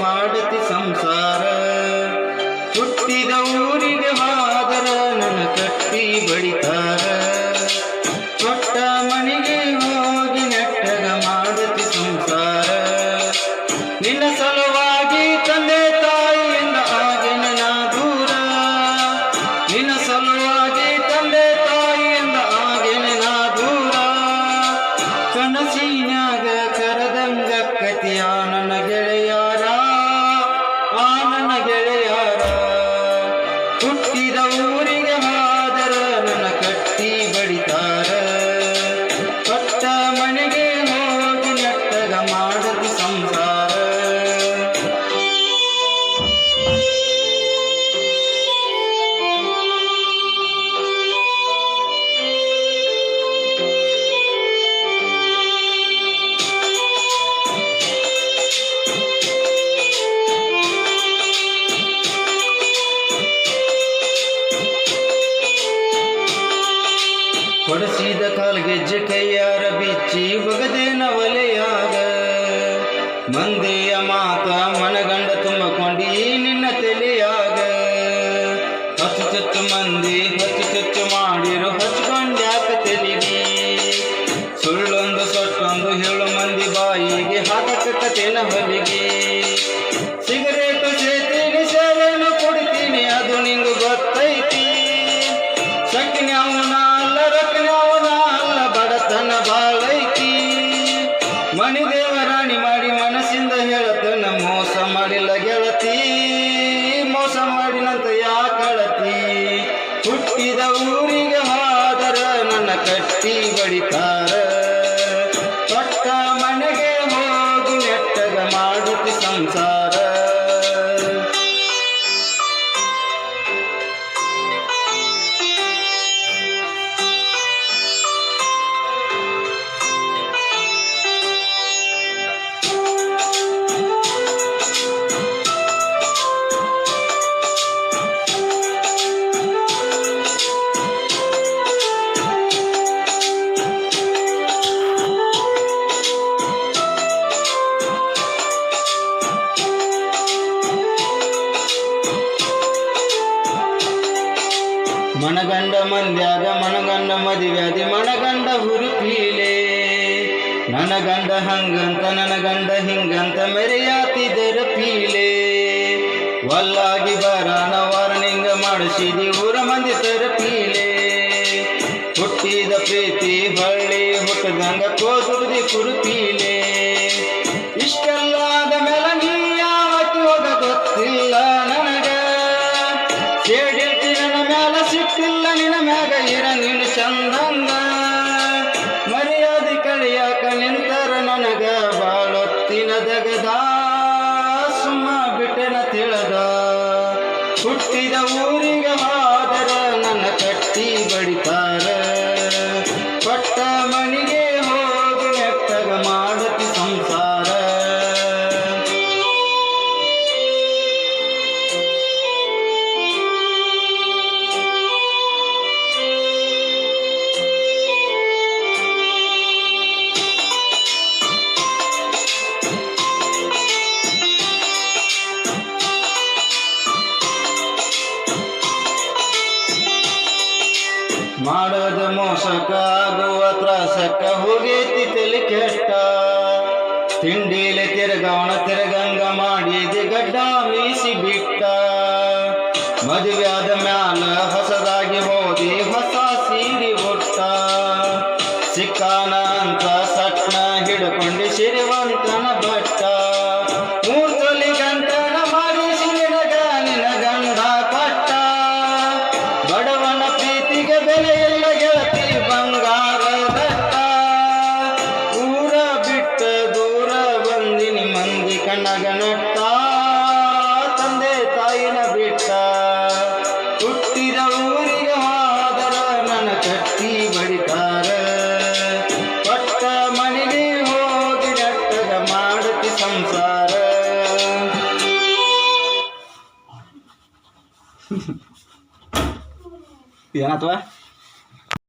ಮಾಡತಿ ಸಂಸಾರ. ಹುಟ್ಟಿದ ಊರಿಗೆ ಹಾದರ ನನ್ನ ಕಟ್ಟಿ ಬಡಿತಾರ. ಕೈಯಾರ ಬಿಚ್ಚಿ ಒಗದೇನ ಒಲೆಯಾಗ ಮಂದೆಯ ಮಾತ ಮನಗಂಡ ತುಂಬಕೊಂಡಿ ನಿನ್ನ ತಲೆಯಾಗ? ಹತ್ತು ಮಂದಿ ಮಣಿ ದೇವರಾಣಿ ಮಾಡಿ ಮನಸ್ಸಿಂದ ಹೇಳತನ ಮೋಸ ಮಾಡಿಲ್ಲ ಗೆಳತಿ, ಮೋಸ ಮಾಡಿನಂತ ಯಾಕಳತಿ ಹುಟ್ಟಿದ ಊರಿಗೆ ಹಾದರ ನನ್ನ ಕಟ್ಟಿ ಬಡಿತಾರ ಮನಗಂಡ ಮಂದ್ಯಾಗ ಮನಗಂಡ ಮದುವ್ಯಾದಿ ಮನಗಂಡ ಹುರುಪೀಲೆ. ನನಗಂಡ ಗಂಡ ಹಂಗಂತ, ನನಗಂಡ ಗಂಡ ಹಿಂಗಂತ ಮೆರೆಯಾತಿದರ ಪೀಲೆ. ವಲ್ಲಾಗಿ ಬರಾನ ವಾರ್ನಿಂಗ ಮಾಡಿಸಿದಿ ಊರ ಮಂದಿ ತರ ಪೀಲೆ. ಹುಟ್ಟಿದ ಪ್ರೀತಿ ಬಳ್ಳಿ ಹುಟ್ಟದಂಗ ಕೋದುರ್ದಿ ಕುರುಪೀಲೆ. ಬಾಳೊತ್ತಿನ ಸುಮ್ಮ ಬಿಟ್ಟೆನ ತಿಳದ. ಹುಟ್ಟಿದ ಊರಿಗೆ ಮಾದರ ನನ್ನ ಕಟ್ಟಿ ಬಡಿತಾರ ಮಾಡೋದು ಮೋಸಕ ಆಗುವ ತ್ರಾಸಕ್ಕ ಹೋಗೈತಿ ತಲೆ ಕೆಟ್ಟ. ತಿಂಡಿಲೆ ತಿರುಗವಣ ತಿರುಗಂಗ ಮಾಡಿದೆ ಗಡ್ಡ ಮೀಸಿ ಬಿಟ್ಟ. ಮದುವೆ ಆದ ಮ್ಯಾಲ ya atau ah.